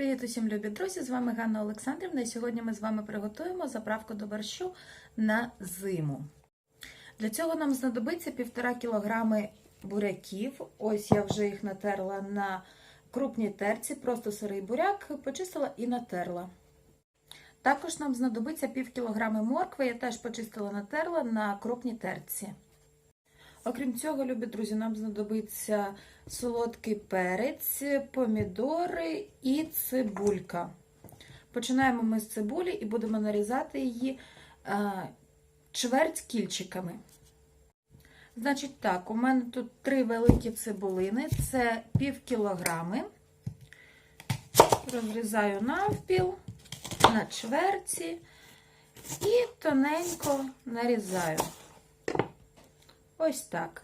Привіт усім любі друзі! З вами Ганна Олександрівна. І сьогодні ми з вами приготуємо заправку до борщу на зиму. Для цього нам знадобиться 1,5 кг буряків. Ось я вже їх натерла на крупній терці, просто сирий буряк, почистила і натерла. Також нам знадобиться пів кілограми моркви, я теж почистила натерла на крупній терці. Окрім цього, любі друзі, нам знадобиться солодкий перець, помідори і цибулька. Починаємо ми з цибулі і будемо нарізати її а, чверть кільчиками. Значить так, у мене тут три великі цибулини, це пів кілограми. Розрізаю навпіл, на чверті і тоненько нарізаю. Ось так.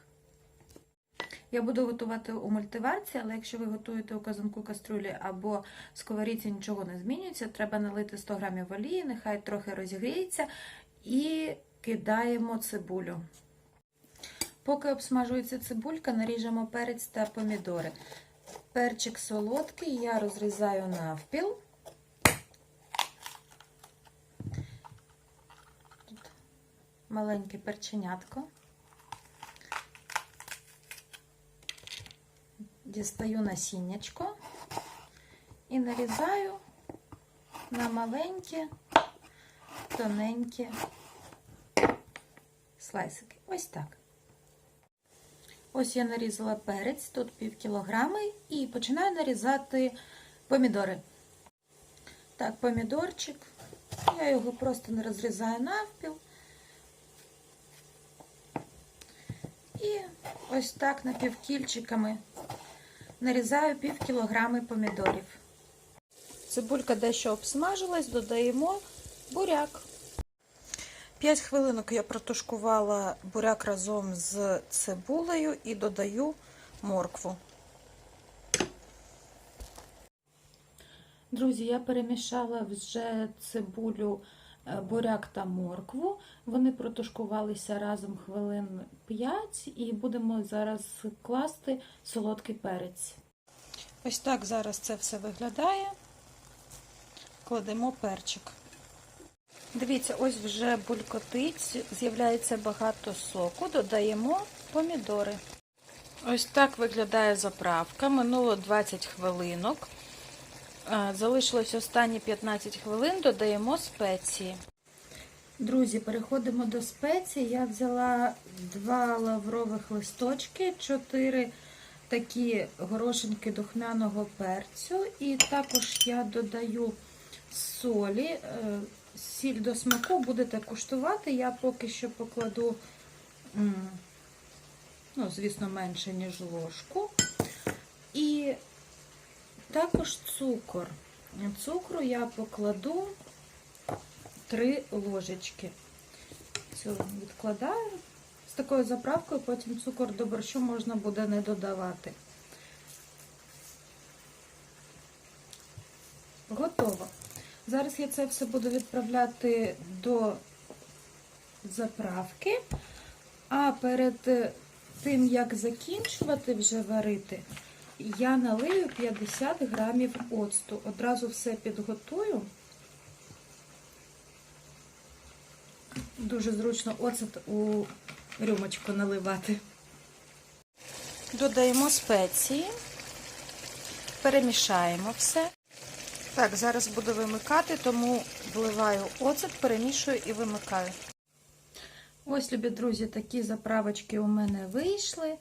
Я буду готувати у мультиварці, але якщо ви готуєте у казанку каструлі або сковорідці нічого не змінюється, треба налити 100 г олії, нехай трохи розігріється, і кидаємо цибулю. Поки обсмажується цибулька, наріжемо перець та помідори. Перчик солодкий, я розрізаю навпіл. Тут маленьке перченятко. Дістаю насіннячко і нарізаю на маленькі, тоненькі слайсики. Ось так. Ось я нарізала перець, тут пів кілограми, і починаю нарізати помідори. Так, помідорчик. Я його просто не розрізаю навпіл. І ось так напівкільчиками нарізаю пів кілограми помідорів. Цибулька дещо обсмажилась, додаємо буряк. 5 хвилинок я протушкувала буряк разом з цибулею і додаю моркву. Друзі, я перемішала вже цибулю, буряк та моркву. Вони протушкувалися разом хвилин 5 і будемо зараз класти солодкий перець. Ось так зараз це все виглядає. Кладемо перчик. Дивіться, ось вже булькотить, з'являється багато соку, додаємо помідори. Ось так виглядає заправка. Минуло 20 хвилинок. Залишилось останні 15 хвилин, додаємо спеції. Друзі, переходимо до спецій. Я взяла два лаврових листочки, 4 такі горошинки духмяного перцю, і також я додаю солі. Сіль до смаку будете куштувати. Я поки що покладу, ну, звісно, менше, ніж ложку. Також цукор. Цукру я покладу 3 ложечки. Цю відкладаю. З такою заправкою, потім цукор до борщу можна буде не додавати. Готово. Зараз я це все буду відправляти до заправки, а перед тим, як закінчувати вже варити, я налию 50 грамів оцту. Одразу все підготую. Дуже зручно оцет у рюмочку наливати. Додаємо спеції, перемішаємо все. Так, зараз буду вимикати, тому вливаю оцет, перемішую і вимикаю. Ось, любі друзі, такі заправочки у мене вийшли.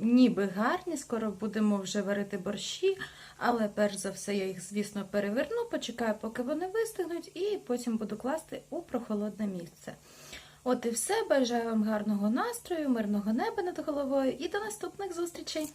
Ніби гарні, скоро будемо вже варити борщі, але перш за все я їх, звісно, переверну, почекаю, поки вони вистигнуть, і потім буду класти у прохолодне місце. От і все. Бажаю вам гарного настрою, мирного неба над головою і до наступних зустрічей!